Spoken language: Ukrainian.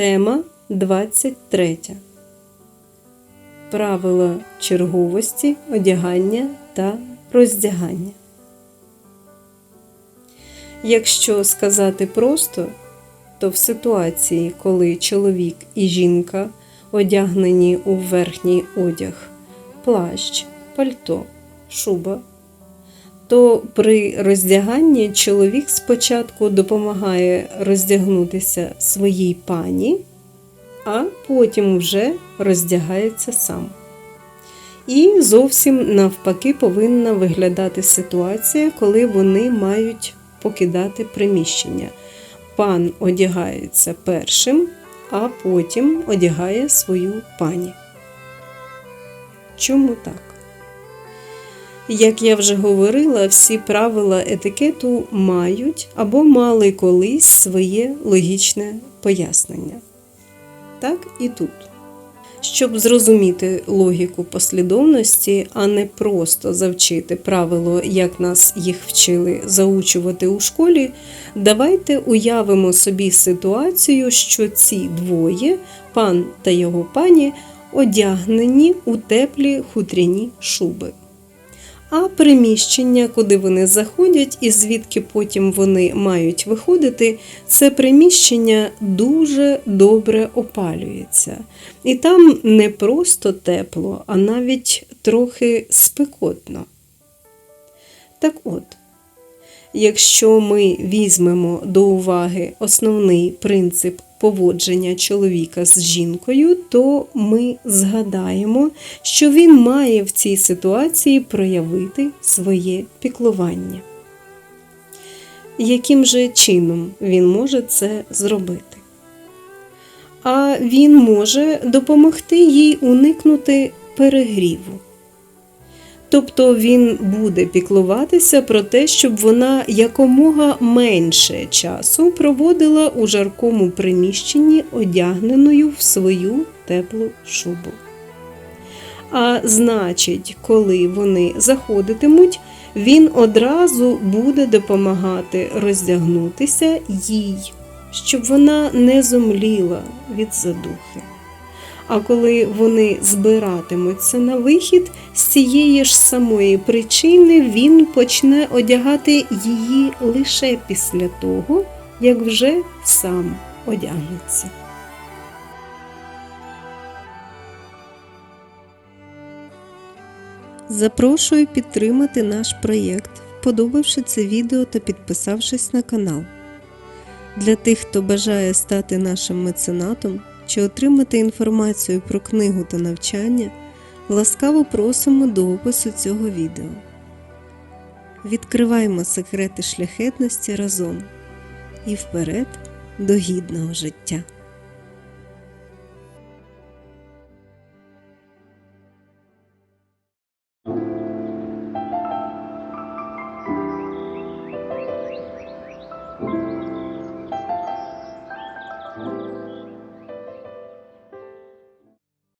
Тема 23. Правила черговості, одягання та роздягання. Якщо сказати просто, то в ситуації, коли чоловік і жінка одягнені у верхній одяг, плащ, пальто, шуба, то при роздяганні чоловік спочатку допомагає роздягнутися своїй пані, а потім вже роздягається сам. І зовсім навпаки повинна виглядати ситуація, коли вони мають покидати приміщення. Пан одягається першим, а потім одягає свою пані. Чому так? Як я вже говорила, всі правила етикету мають або мали колись своє логічне пояснення. Так і тут. Щоб зрозуміти логіку послідовності, а не просто завчити правило, як нас їх вчили заучувати у школі, давайте уявимо собі ситуацію, що ці двоє, пан та його пані, одягнені у теплі хутряні шуби. А приміщення, куди вони заходять і звідки потім вони мають виходити, це приміщення дуже добре опалюється. І там не просто тепло, а навіть трохи спекотно. Так от, якщо ми візьмемо до уваги основний принцип поводження чоловіка з жінкою, то ми згадаємо, що він має в цій ситуації проявити своє піклування. Яким же чином він може це зробити? А він може допомогти їй уникнути перегріву. Тобто він буде піклуватися про те, щоб вона якомога менше часу проводила у жаркому приміщенні, одягненою в свою теплу шубу. А значить, коли вони заходитимуть, він одразу буде допомагати роздягнутися їй, щоб вона не зомліла від задухи. А коли вони збиратимуться на вихід, з цієї ж самої причини він почне одягати її лише після того, як вже сам одягнеться. Запрошую підтримати наш проєкт, вподобавши це відео та підписавшись на канал. Для тих, хто бажає стати нашим меценатом чи отримати інформацію про книгу та навчання, ласкаво просимо до опису цього відео. Відкриваємо секрети шляхетності разом і вперед до гідного життя.